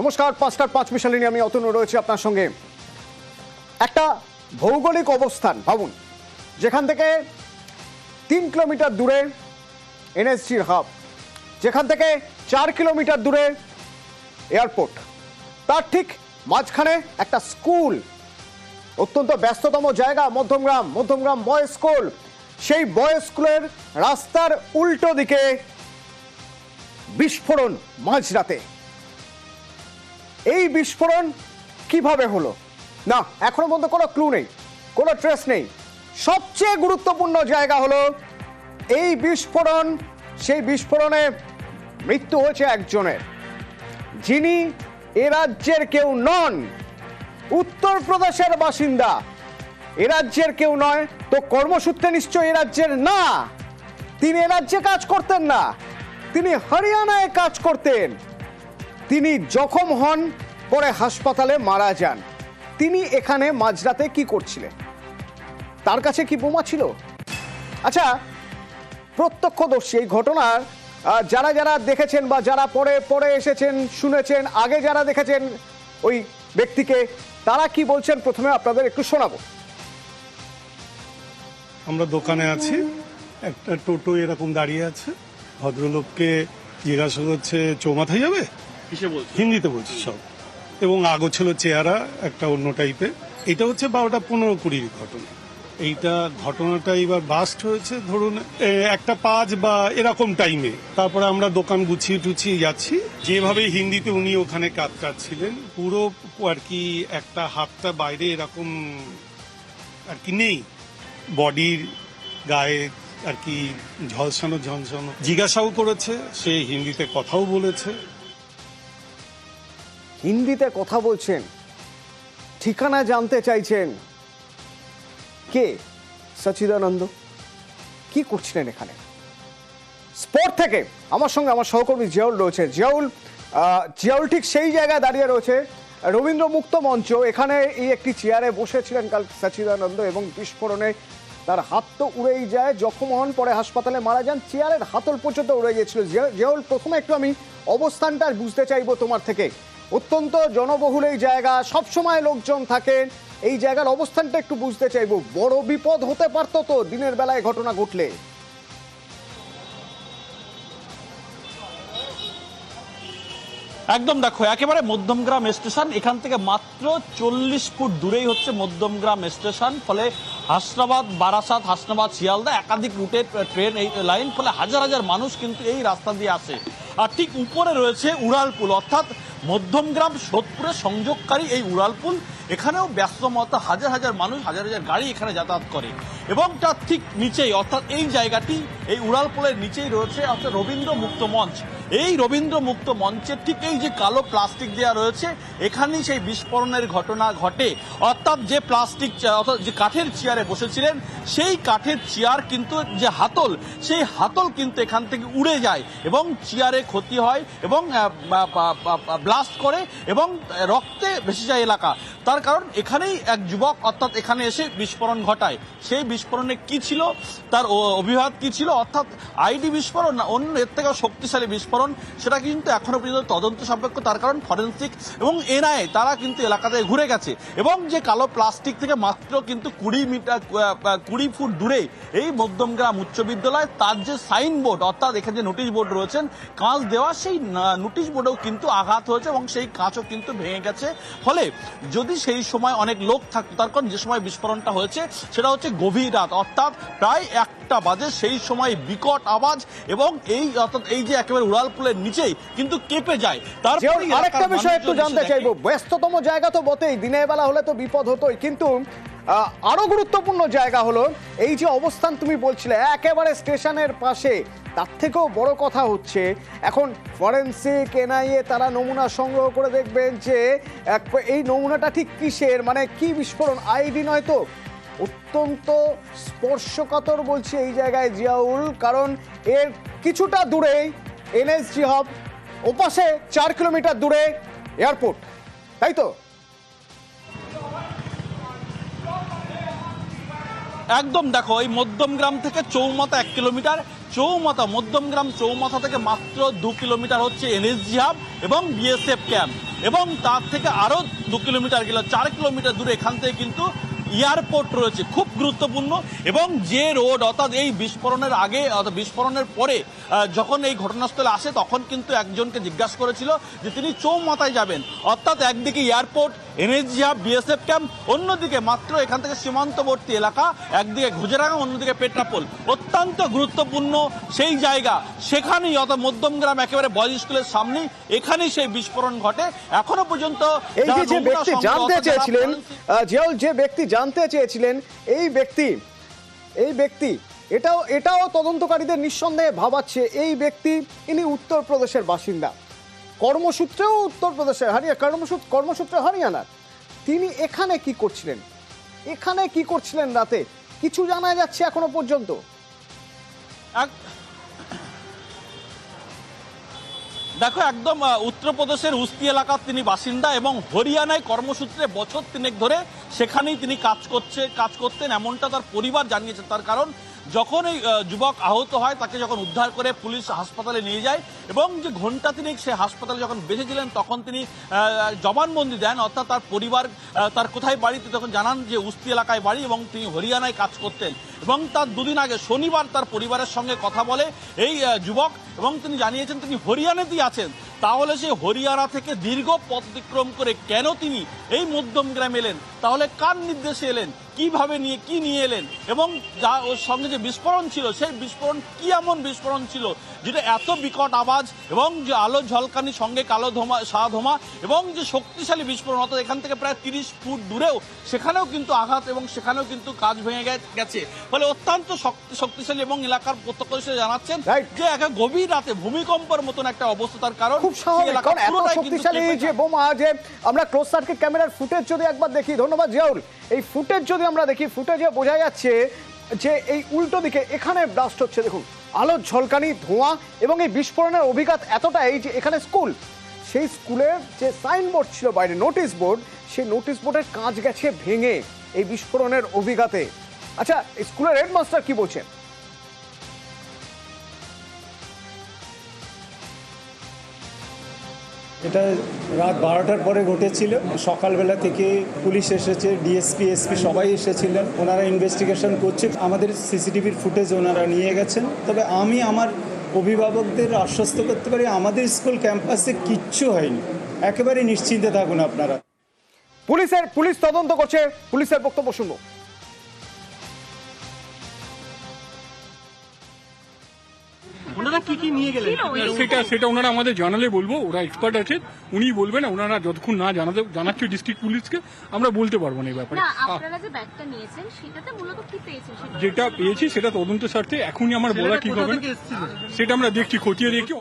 নমস্কার, পাঁচটার পাঁচ মিশালি নিয়ে আমি অতনু রয়েছে আপনার সঙ্গে। একটা ভৌগোলিক অবস্থান, ভাবুন, যেখান থেকে তিন কিলোমিটার দূরে এনএসজির হাব, যেখান থেকে চার কিলোমিটার দূরে এয়ারপোর্ট, তার ঠিক মাঝখানে একটা স্কুল, অত্যন্ত ব্যস্ততম জায়গা, মধ্যমগ্রাম মধ্যমগ্রাম বয়েজ স্কুল। সেই বয়েজ স্কুলের রাস্তার উল্টো দিকে বিস্ফোরণ মাঝরাতে। এই বিস্ফোরণ কীভাবে হলো? না, এখনও পর্যন্ত কোনো ক্লু নেই, কোনো ট্রেস নেই। সবচেয়ে গুরুত্বপূর্ণ জায়গা হলো, এই বিস্ফোরণ, সেই বিস্ফোরণে মৃত্যু হয়েছে একজনের। যিনি এ রাজ্যের কেউ নন, উত্তরপ্রদেশের বাসিন্দা। এ রাজ্যের কেউ নয়, তো কর্মসূত্রে নিশ্চয় এ রাজ্যের না। তিনি এ রাজ্যে কাজ করতেন না, তিনি হরিয়ানায় কাজ করতেন। তিনি জখম হন পরে হাসপাতালে মারা যান। তিনি এখানে মাঝরাতে কি করছিলেন? তার কাছে কি বোমা ছিল? আচ্ছা প্রত্যক্ষদর্শী এই ঘটনার যারা যারা দেখেছেন বা যারা পরে পরে এসেছেন, শুনেছেন, আগে যারা দেখেছেন ওই ব্যক্তিকে, তারা কি বলছেন? প্রথমে আপনাদের একটু শোনাবো। আমরা দোকানে আছি। একটা টোটো এরকম দাঁড়িয়ে আছে। ভদ্রলোককে জিজ্ঞাসা করছে, চৌমাথায় যাবে? হিন্দিতে বলছি, সব। এবং আগো ছিল চেহারা, একটা অন্য টাইপের এটা হচ্ছে বারোটা পনেরো কুড়ির ঘটনা। এইটা ঘটনাটা এবার বাস্ট হয়েছে, ধরুন একটা পাঁচ বা এরকম টাইমে তারপরে আমরা দোকান গুছিয়ে টুছিয়ে যাচ্ছি। যেভাবে হিন্দিতে উনি ওখানে কাজ কাটছিলেন পুরো আর কি একটা হাতটা বাইরে এরকম আর কি নেই। বডির গায়ে আর কি ঝলসানো ঝলসানো জিজ্ঞাসাও করেছে, সে হিন্দিতে কথাও বলেছে। হিন্দিতে কথা বলছেন, ঠিকানা জানতে চাইছেন। কে? সচিদানন্দ। কি করছিলেন এখানে? স্পট থেকে আমার সঙ্গে আমার সহকর্মী জিয়াউল রয়েছে। জিয়াউল জিয়াউল ঠিক সেই জায়গায় দাঁড়িয়ে রয়েছে, রবীন্দ্র মুক্ত মঞ্চ। এখানে এই একটি চেয়ারে বসেছিলেন কাল সচিদানন্দ এবং বিস্ফোরণে তার হাত তো উড়েই যায়। জখম হন, পরে হাসপাতালে মারা যান। চেয়ারের হাতল পর্যন্ত উড়ে গিয়েছিল। জিয়া- জিয়াউল, প্রথমে একটু আমি অবস্থানটা বুঝতে চাইব তোমার থেকে। অত্যন্ত জনবহুল এই জায়গা। সবসময় লোকজন থাকেন। এই জায়গার অবস্থানটা একটু বুঝতে চাইব। বড় বিপদ হতে পারতো তো দিনের বেলায় ঘটনা ঘটলে। একদম দেখো, একেবারে মধ্যমগ্রাম স্টেশন। এখান থেকে মাত্র চল্লিশ ফুট দূরেই হচ্ছে মধ্যমগ্রাম স্টেশন। ফলে হাসনাবাদ, বারাসাত, হাসনাবাদ, শিয়ালদা একাধিক রুটে ট্রেন এই লাইন। ফলে হাজার হাজার মানুষ কিন্তু এই রাস্তা দিয়ে আসে। আর ঠিক উপরে রয়েছে উড়ালপুল অর্থাৎ মধ্যমগ্রাম সোদপুরের সংযোগকারী এই উড়ালপুল এখানেও ব্যস্তমত হাজার হাজার মানুষ, হাজার হাজার গাড়ি এখানে যাতায়াত করে। এবং তার ঠিক নিচেই, অর্থাৎ এই জায়গাটি, এই উড়ালপুলের নিচেই রয়েছে অর্থাৎ রবীন্দ্র মুক্ত মঞ্চ। এই রবীন্দ্র মুক্ত মঞ্চের ঠিক এই যে কালো প্লাস্টিক দেওয়া রয়েছে, এখানেই সেই বিস্ফোরণের ঘটনা ঘটে। অর্থাৎ যে প্লাস্টিক অর্থাৎ যে কাঠের চেয়ারে বসেছিলেন, সেই কাঠের চেয়ার কিন্তু যে হাতল, সেই হাতল কিন্তু এখান থেকে উড়ে যায় এবং চেয়ারে ক্ষতি হয় এবং ব্লাস্ট করে এবং রক্তে ভেসে যায় এলাকা। তার কারণ এখানেই এক যুবক, অর্থাৎ এখানে এসে বিস্ফোরণ ঘটায়। সেই বিস্ফোরণে কি ছিল? তার অভিঘাত কি ছিল? অর্থাৎ আইডি বিস্ফোরণ না অন্য এর থেকেও শক্তিশালী বিস্ফোরণ? সেটা কিন্তু এখনও পর্যন্ত তদন্ত সাপেক্ষ। তার কারণ ফরেন্সিক এবং এনআইএ তারা কিন্তু এলাকাতে ঘুরে গেছে। এবং যে কালো প্লাস্টিক থেকে মাত্র কিন্তু কুড়ি মিটার কুড়ি ফুট দূরে এই মধ্যমগ্রাম উচ্চ বিদ্যালয়, তার যে সাইনবোর্ড, অর্থাৎ এখানে যে নোটিশ বোর্ড রয়েছেন, কাঁচ দেওয়া, সেই নোটিশ বোর্ডেও কিন্তু আঘাত হয়েছে। এবং সেই কাঁচও কিন্তু ভেঙে গেছে। ফলে যদি সেই সময় অনেক লোক থাকতো তার কারণ যে সময় বিস্ফোরণটা হয়েছে সেটা হচ্ছে গভীর রাত। অর্থাৎ প্রায় একটা বাজে সেই সময় বিকট আওয়াজ এবং এই অর্থাৎ এই যে একেবারে উড়াল উড়ালপুলের নিচেই কিন্তু কেঁপে যায়। তারপরে আরেকটা বিষয় একটু জানতে চাইব ব্যস্ততম জায়গা তো বটেই দিনের বেলা হলে তো বিপদ হতোই কিন্তু আহ, আরও গুরুত্বপূর্ণ জায়গা হলো এই যে অবস্থান তুমি বলছিলে একেবারে স্টেশনের পাশে। তার থেকেও বড় কথা হচ্ছে এখন ফরেন্সিক এনআইএ তারা নমুনা সংগ্রহ করে দেখবেন যে এই নমুনাটা ঠিক কিসের? মানে কি বিস্ফোরণ? আইডি নয় তো? অত্যন্ত স্পর্শকাতর বলছি এই জায়গায় জিয়াউল কারণ এর কিছুটা দূরেই এনএসজি হব ওপাশে চার কিলোমিটার দূরে এয়ারপোর্ট। তাই তো? একদম দেখো, এই মধ্যমগ্রাম থেকে চৌমাথা এক কিলোমিটার। চৌমাথা মধ্যমগ্রাম চৌমাথা থেকে মাত্র দু কিলোমিটার হচ্ছে এনএসজি হাব এবং বিএসএফ ক্যাম্প। এবং তার থেকে আরও দু কিলোমিটার গেলে, চার কিলোমিটার দূরে এখান থেকে কিন্তু এয়ারপোর্ট রয়েছে, খুব গুরুত্বপূর্ণ। এবং যে রোড, অর্থাৎ এই বিস্ফোরণের আগে, অর্থাৎ বিস্ফোরণের পরে যখন এই ঘটনাস্থলে আসে, তখন কিন্তু একজনকে জিজ্ঞাসা করেছিল যে তিনি চৌমাথায় যাবেন। অর্থাৎ একদিকে airport NSG hub BSF camp অন্যদিকে মাত্র এখান থেকে সীমান্তবর্তী এলাকা একদিকে গুজরাগাম অন্যদিকে পেট্রাপোল। অত্যন্ত গুরুত্বপূর্ণ সেই জায়গা। সেখানেই অর্থাৎ মধ্যমগ্রাম একেবারে বয়েজ স্কুলের সামনেই এখানেই সেই বিস্ফোরণ ঘটে। এখনও পর্যন্ত এই যে যে ব্যক্তি জানতে চেয়েছিলেন জিয়াউল যে ব্যক্তি জানতে চেয়েছিলেন এই ব্যক্তি এই ব্যক্তি এটাও এটাও তদন্তকারীদের নিঃসন্দেহে ভাবাচ্ছে এই ব্যক্তি ইনি উত্তরপ্রদেশের বাসিন্দা। কর্মসূত্রেও উত্তরপ্রদেশের হারিয়া, কর্মসূত্র কর্মসূত্রে হরিয়ানার তিনি এখানে কি করছিলেন? এখানে কি করছিলেন রাতে? কিছু জানা যাচ্ছে এখনও পর্যন্ত? দেখো, একদম উত্তরপ্রদেশের উস্তি এলাকার তিনি বাসিন্দা এবং হরিয়ানায় কর্মসূত্রে বছর তিনেক ধরে সেখানেই তিনি কাজ করছে কাজ করতেন, এমনটা তার পরিবার জানিয়েছে। তার কারণ যখন এই যুবক আহত হয়, তাকে যখন উদ্ধার করে পুলিশ হাসপাতালে নিয়ে যায়, এবং যে ঘণ্টা তিনেক সে হাসপাতালে যখন বেঁচেছিলেন, তখন তিনি জবানবন্দি দেন, অর্থাৎ তার পরিবার তার কোথায় বাড়ি তিনি তখন জানান যে উস্তি এলাকায় বাড়ি এবং তিনি হরিয়ানায় কাজ করতেন। এবং তার দুদিন আগে শনিবার তার পরিবারের সঙ্গে কথা বলে এই যুবক, এবং তিনি জানিয়েছেন তিনি হরিয়ানাতেই আছেন। তাহলে সে হরিয়ানা থেকে দীর্ঘ পথ অতিক্রম করে কেন তিনি এই মধ্যম গ্রামে এলেন? তাহলে কার নির্দেশে এলেন? কীভাবে নিয়ে কি নিয়ে এলেন? এবং যা ওর সঙ্গে যে বিস্ফোরণ ছিল সেই বিস্ফোরণ কি এমন বিস্ফোরণ ছিল যেটা এত বিকট আওয়াজ এবং যে আলো ঝলকানি সঙ্গে কালো ধোমা সাদা ধোমা এবং যে শক্তিশালী বিস্ফোরণ অর্থাৎ এখান থেকে প্রায় তিরিশ ফুট দূরেও সেখানেও কিন্তু আঘাত এবং সেখানেও কিন্তু কাজ ভেঙে গেছে। ফলে অত্যন্ত শক্তি শক্তিশালী এবং এলাকার প্রত্যক্ষদর্শী জানাচ্ছেন. যে একটা গভীর রাতে ভূমিকম্পের মতন একটা অবস্থা তার কারণ খুব স্বাভাবিক এলাকা কারণ এত পুরোটাই কিন্তু শক্তিশালী যে বোমা যে আমরা ক্লোজ সার্কিট ক্যামেরার ফুটেজ যদি একবার দেখি ধন্যবাদ জিয়াউল। এই ফুটেজ যদি আমরা দেখি, ফুটেজে বোঝা যাচ্ছে যে এই উল্টো দিকে এখানে ব্লাস্ট হচ্ছে। দেখুন আলোর ঝলকানি ধোঁয়া এবং এই বিস্ফোরণের অভিঘাত এতটাই যে এখানে স্কুল সেই স্কুলের যে সাইনবোর্ড ছিল বাইরে নোটিশ বোর্ড সেই নোটিশ বোর্ডের কাঁচ গেছে ভেঙে এই বিস্ফোরণের অভিঘাতে। আচ্ছা স্কুলের হেডমাস্টার কি বলছেন? এটা রাত বারোটার পরে ঘটেছিল। সকালবেলা থেকে পুলিশ এসেছে ডিএসপি এসপি সবাই এসেছিলেন। ওনারা ইনভেস্টিগেশন করছে। আমাদের সিসিটিভির ফুটেজ ওনারা নিয়ে গেছেন। তবে আমি আমার অভিভাবকদের আশ্বস্ত করতে পারি, আমাদের স্কুল ক্যাম্পাসে কিচ্ছু হয়নি। একেবারে নিশ্চিন্তে থাকুন আপনারা। পুলিশের, পুলিশ তদন্ত করছে। পুলিশের বক্তব্য শুনব। সেটা সেটা ওনারা আমাদের জানালে বলব ওরা এক্সপার্ট আছে উনি বলবেন ওনারা যতক্ষণ না জানাতে জানাচ্ছে ডিস্ট্রিক্ট পুলিশকে আমরা বলতে পারব না এই ব্যাপারে। না আহ, আপনারা যে ব্যাগটা নিয়েছেন সেটাতে মূলত কি পেয়েছেন সেটা? যেটা পেয়েছি সেটা তদন্ত স্বার্থে এখনই আমার বলা ঠিক হবে। সেটা আমরা দেখছি খতিয়ে দেখছি।